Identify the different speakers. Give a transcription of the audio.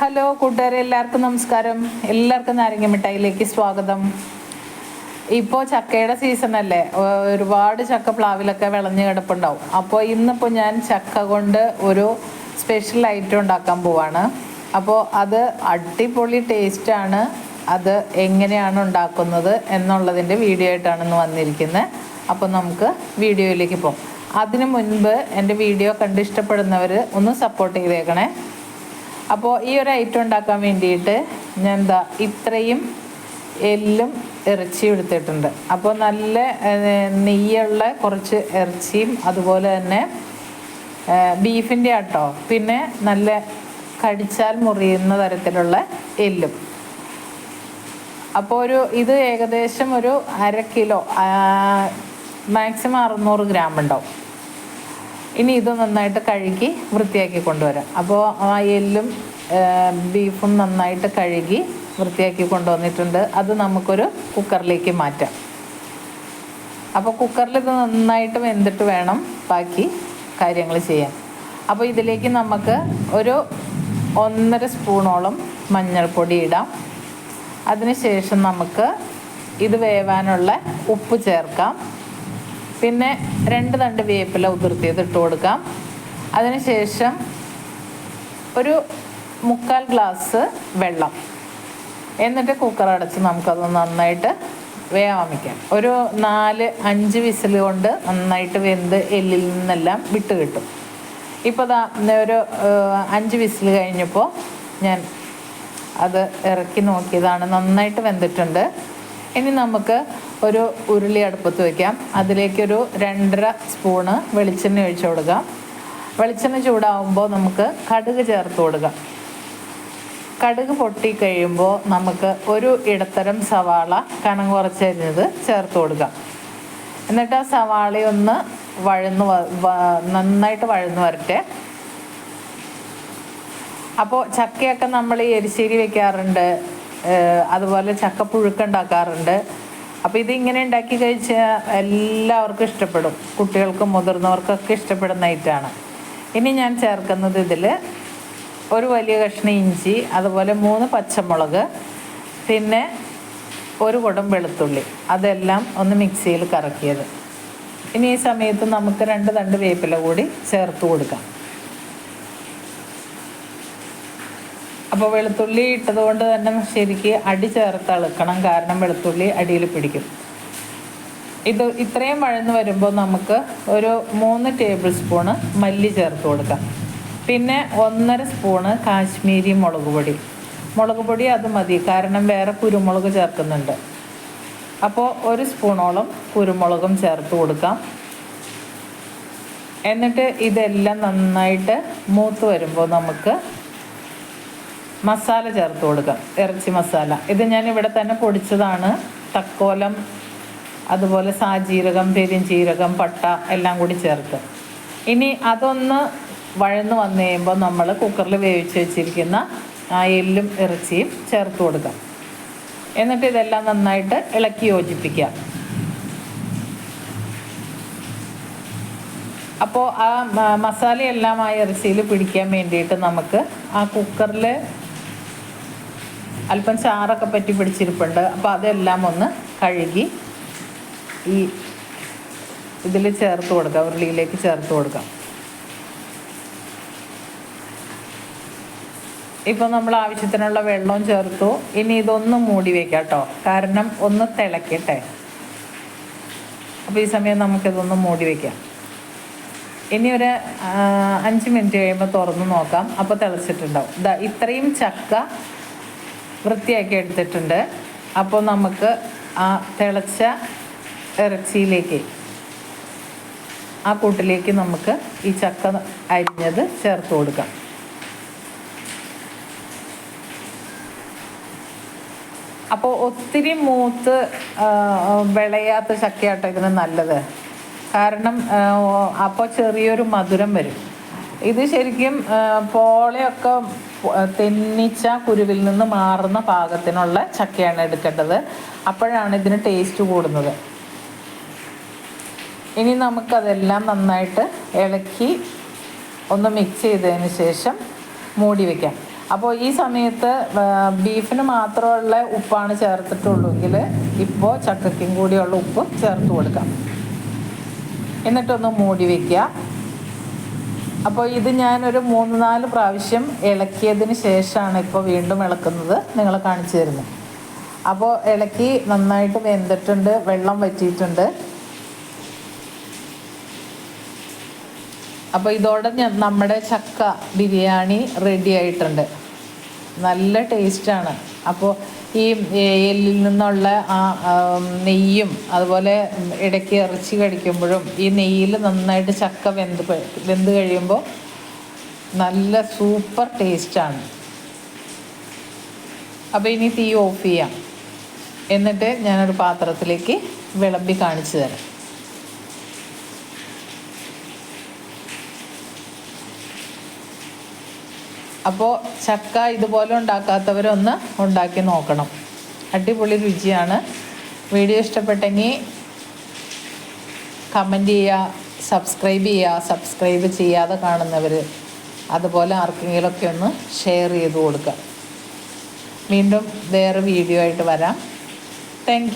Speaker 1: Hello കൂട്ടുകാരെ എല്ലാവർക്കും നമസ്കാരം. എല്ലാവർക്കും നാരങ്ങ മിഠായിലേക്ക് സ്വാഗതം. ഇപ്പോൾ ചക്കയുടെ സീസൺ അല്ലേ? ഒരുപാട് ചക്ക പ്ലാവിലൊക്കെ വിളഞ്ഞ് കിടപ്പുണ്ടാവും. അപ്പോൾ ഇന്നിപ്പോൾ ഞാൻ ചക്ക കൊണ്ട് ഒരു സ്പെഷ്യൽ ഐറ്റം ഉണ്ടാക്കാൻ പോവാണ്. അപ്പോൾ അത് അടിപൊളി ടേസ്റ്റാണ് അത് എങ്ങനെയാണ് ഉണ്ടാക്കുന്നത് എന്നുള്ളതിന്റെ വീഡിയോ ആയിട്ടാണ് ഇന്ന് വന്നിരിക്കുന്നത് അപ്പോൾ നമുക്ക് വീഡിയോയിലേക്ക് പോകാം. അതിനു മുൻപ് എന്റെ വീഡിയോ കണ്ട് ഇഷ്ടപ്പെടുന്നവർ ഒന്ന് സപ്പോർട്ട് ചെയ്തേക്കണേ. അപ്പോൾ ഈ ഒരു ഐറ്റം ഉണ്ടാക്കാൻ വേണ്ടിയിട്ട് ഞാൻ എന്താ ഇത്രയും എല്ലും ഇറച്ചിയും എടുത്തിട്ടുണ്ട്. അപ്പോൾ നല്ല നെയ്യുള്ള കുറച്ച് ഇറച്ചിയും അതുപോലെ തന്നെ ബീഫിന്റെ ആട്ടോ. പിന്നെ നല്ല കടിച്ചാൽ മുറിയുന്ന തരത്തിലുള്ള എല്ലും. അപ്പോൾ ഒരു ഇത് ഏകദേശം ഒരു അര കിലോ മാക്സിമം അറുന്നൂറ് ഗ്രാം ഉണ്ടാവും. ഇനി ഇത് നന്നായിട്ട് കഴുകി വൃത്തിയാക്കി കൊണ്ടുവരാം. അപ്പോൾ ആ എല്ലും ബീഫും നന്നായിട്ട് കഴുകി വൃത്തിയാക്കി കൊണ്ടുവന്നിട്ടുണ്ട്. അത് നമുക്കൊരു കുക്കറിലേക്ക് മാറ്റാം. അപ്പോൾ കുക്കറിൽ ഇത് നന്നായിട്ട് വെന്തിട്ട് വേണം ബാക്കി കാര്യങ്ങൾ ചെയ്യാൻ. അപ്പോൾ ഇതിലേക്ക് നമുക്ക് ഒരു ഒന്നര സ്പൂണോളം മഞ്ഞൾപ്പൊടി ഇടാം. അതിനുശേഷം നമുക്ക് ഇത് വേവാനുള്ള ഉപ്പ് ചേർക്കാം. പിന്നെ രണ്ട് തണ്ട് വേപ്പില ഉതിർത്തിയത് ഇട്ട് കൊടുക്കാം. അതിനുശേഷം ഒരു മുക്കാൽ ഗ്ലാസ് വെള്ളം. എന്നിട്ട് കുക്കർ അടച്ച് നമുക്കത് നന്നായിട്ട് വേവാൻ വയ്ക്കാം ഒരു നാല് അഞ്ച് വിസിൽ കൊണ്ട് നന്നായിട്ട് വെന്ത് എല്ലിൽ നിന്നെല്ലാം വിട്ട് കിട്ടും. ഇപ്പോൾ ദാ ഒരു അഞ്ച് വിസിൽ കഴിഞ്ഞപ്പോൾ ഞാൻ അത് ഇറക്കി നോക്കിയതാണ്. നന്നായിട്ട് വെന്തിട്ടുണ്ട്. ഇനി നമുക്ക് ഒരു ഉരുളി അടുപ്പത്ത് വയ്ക്കാം അതിലേക്കൊരു രണ്ടര സ്പൂണ് വെളിച്ചെണ്ണ ഒഴിച്ചു കൊടുക്കാം. വെളിച്ചെണ്ണ ചൂടാവുമ്പോൾ നമുക്ക് കടുക് ചേർത്ത് കൊടുക്കാം. കടുക് പൊട്ടി കഴിയുമ്പോൾ നമുക്ക് ഒരു ഇടത്തരം സവാള കനം കുറച്ചരിഞ്ഞത് ചേർത്ത് കൊടുക്കാം. എന്നിട്ട് ആ സവാളയൊന്ന് വഴന്ന് നന്നായിട്ട് വഴന്ന് വരട്ടെ. അപ്പോൾ ചക്കയൊക്കെ നമ്മൾ എരിശ്ശേരി വെക്കാറുണ്ട് അതുപോലെ ചക്ക പുഴുക്ക് ഉണ്ടാക്കാറുണ്ട്. അപ്പോൾ ഇതിങ്ങനെ ഉണ്ടാക്കി കഴിച്ചാൽ എല്ലാവർക്കും ഇഷ്ടപ്പെടും. കുട്ടികൾക്കും മുതിർന്നവർക്കൊക്കെ ഇഷ്ടപ്പെടുന്ന ഐറ്റാണ്. ഇനി ഞാൻ ചേർക്കുന്നത് ഇതിൽ ഒരു വലിയ കഷ്ണം ഇഞ്ചി അതുപോലെ മൂന്ന് പച്ചമുളക് പിന്നെ ഒരു കുടം വെളുത്തുള്ളി. അതെല്ലാം ഒന്ന് മിക്സിയിൽ കറക്കിയത്. ഇനി ഈ സമയത്ത് നമുക്ക് രണ്ട് തണ്ട് വേപ്പില കൂടി ചേർത്ത് കൊടുക്കാം. അപ്പോൾ വെളുത്തുള്ളി ഇട്ടത് കൊണ്ട് തന്നെ ശരിക്ക് അടി ചേർത്ത് അളുക്കണം. കാരണം വെളുത്തുള്ളി അടിയിൽ പിടിക്കും. ഇത് ഇത്രയും വഴന്ന് വരുമ്പോൾ നമുക്ക് ഒരു മൂന്ന് ടേബിൾ സ്പൂണ് മല്ലി ചേർത്ത് കൊടുക്കാം. പിന്നെ ഒന്നര സ്പൂണ് കാശ്മീരി മുളക് പൊടി. മുളക് പൊടി അത് മതി. കാരണം വേറെ കുരുമുളക് ചേർക്കുന്നുണ്ട്. അപ്പോൾ ഒരു സ്പൂണോളം കുരുമുളകും ചേർത്ത് കൊടുക്കാം. എന്നിട്ട് ഇതെല്ലാം നന്നായിട്ട് മൂത്ത് വരുമ്പോൾ നമുക്ക് മസാല ചേർത്ത് കൊടുക്കാം. ഇറച്ചി മസാല. ഇത് ഞാൻ ഇവിടെ തന്നെ പൊടിച്ചതാണ്. തക്കോലം അതുപോലെ സാജീരകം പെരിഞ്ചീരകം പട്ട എല്ലാം കൂടി ചേർത്ത്. ഇനി അതൊന്ന് വഴന്ന് വന്നു കഴിയുമ്പോൾ നമ്മൾ കുക്കറിൽ വേവിച്ച് വെച്ചിരിക്കുന്ന ആ എല്ലും ഇറച്ചിയും ചേർത്ത് കൊടുക്കാം. എന്നിട്ട് ഇതെല്ലാം നന്നായിട്ട് ഇളക്കി യോജിപ്പിക്കാം അപ്പോൾ ആ മസാലയെല്ലാം ആ ഇറച്ചിയിൽ പിടിക്കാൻ വേണ്ടിയിട്ട് നമുക്ക് ആ കുക്കറിൽ അല്പം ചാറൊക്കെ പറ്റി പിടിച്ചിരിപ്പുണ്ട്. അപ്പോൾ അതെല്ലാം ഒന്ന് കഴുകി ഈ ഇതിൽ ചേർത്ത് കൊടുക്കാം. ഉരുളിയിലേക്ക് ചേർത്ത് കൊടുക്കാം. ഇപ്പോൾ നമ്മൾ ആവശ്യത്തിനുള്ള വെള്ളവും ചേർത്തു. ഇനി ഇതൊന്ന് മൂടി വെക്കാം കേട്ടോ കാരണം ഒന്ന് തിളക്കട്ടെ. അപ്പോൾ ഈ സമയം നമുക്കിതൊന്ന് മൂടി വയ്ക്കാം ഇനി ഒരു അഞ്ച് മിനിറ്റ് കഴിയുമ്പോൾ തുറന്ന് നോക്കാം. അപ്പോൾ തിളച്ചിട്ടുണ്ടാവും. ഇതാ ഇത്രയും ചക്ക വൃത്തിയാക്കി എടുത്തിട്ടുണ്ട്. അപ്പോൾ നമുക്ക് ആ തിളച്ച ഇറച്ചിയിലേക്ക് ആ കൂട്ടിലേക്ക് നമുക്ക് ഈ ചക്ക അരിഞ്ഞത് ചേർത്ത് കൊടുക്കാം. അപ്പോൾ ഒത്തിരി മൂത്ത് വിളയാത്ത ചക്കയാട്ടോ ഇതിന് നല്ലത്. കാരണം അപ്പോൾ ചെറിയൊരു മധുരം വരും. ഇത് ശരിക്കും പോളയൊക്കെ തെന്നിച്ച കുരുവിൽ നിന്ന് മാറുന്ന പാകത്തിനുള്ള ചക്കയാണ് എടുക്കേണ്ടത്. അപ്പോഴാണ് ഇതിന് ടേസ്റ്റ് കൂടുന്നത്. ഇനി നമുക്കതെല്ലാം നന്നായിട്ട് ഇളക്കി ഒന്ന് മിക്സ് ചെയ്തതിന് ശേഷം മൂടി വയ്ക്കാം അപ്പോൾ ഈ സമയത്ത് ബീഫിന് മാത്രമുള്ള ഉപ്പാണ് ചേർത്തിട്ടുള്ളൂങ്കിൽ ഇപ്പോൾ ചക്കയ്ക്കും കൂടിയുള്ള ഉപ്പ് ചേർത്ത് കൊടുക്കാം. എന്നിട്ടൊന്ന് മൂടി വയ്ക്കുക അപ്പോൾ ഇത് ഞാനൊരു മൂന്ന് നാല് പ്രാവശ്യം ഇളക്കിയതിന് ശേഷമാണ് ഇപ്പോൾ വീണ്ടും ഇളക്കുന്നത്. നിങ്ങൾ കാണിച്ചു തരുന്നത്. അപ്പോൾ ഇളക്കി നന്നായിട്ട് വെന്തിട്ടുണ്ട്. വെള്ളം വറ്റിയിട്ടുണ്ട്. അപ്പോൾ ഇതോടെ നമ്മുടെ ചക്ക ബിരിയാണി റെഡി ആയിട്ടുണ്ട്. നല്ല ടേസ്റ്റാണ്. അപ്പോൾ ഈ എല്ലിൽ നിന്നുള്ള ആ നെയ്യും അതുപോലെ ഇടയ്ക്ക് ഇറച്ചി കഴിക്കുമ്പോഴും ഈ നെയ്യിൽ നന്നായിട്ട് ചക്ക വെന്ത് വെന്ത് കഴിയുമ്പോൾ നല്ല സൂപ്പർ ടേസ്റ്റാണ്. അപ്പോൾ ഇനി തീ ഓഫ് ചെയ്യാം. എന്നിട്ട് ഞാനൊരു പാത്രത്തിലേക്ക് വിളമ്പി കാണിച്ചു തരാം. അപ്പോൾ ചക്ക ഇതുപോലെ ഉണ്ടാക്കാത്തവരൊന്ന് ഉണ്ടാക്കി നോക്കണം. അടിപൊളി രുചിയാണ്. വീഡിയോ ഇഷ്ടപ്പെട്ടെങ്കിൽ കമന്റ് ചെയ്യുക സബ്സ്ക്രൈബ് ചെയ്യുക സബ്സ്ക്രൈബ് ചെയ്യാതെ കാണുന്നവർ അതുപോലെ ആർക്കെങ്കിലുമൊക്കെ ഒന്ന് ഷെയർ ചെയ്ത് കൊടുക്കുക വീണ്ടും വേറെ വീഡിയോ ആയിട്ട് വരാം. താങ്ക്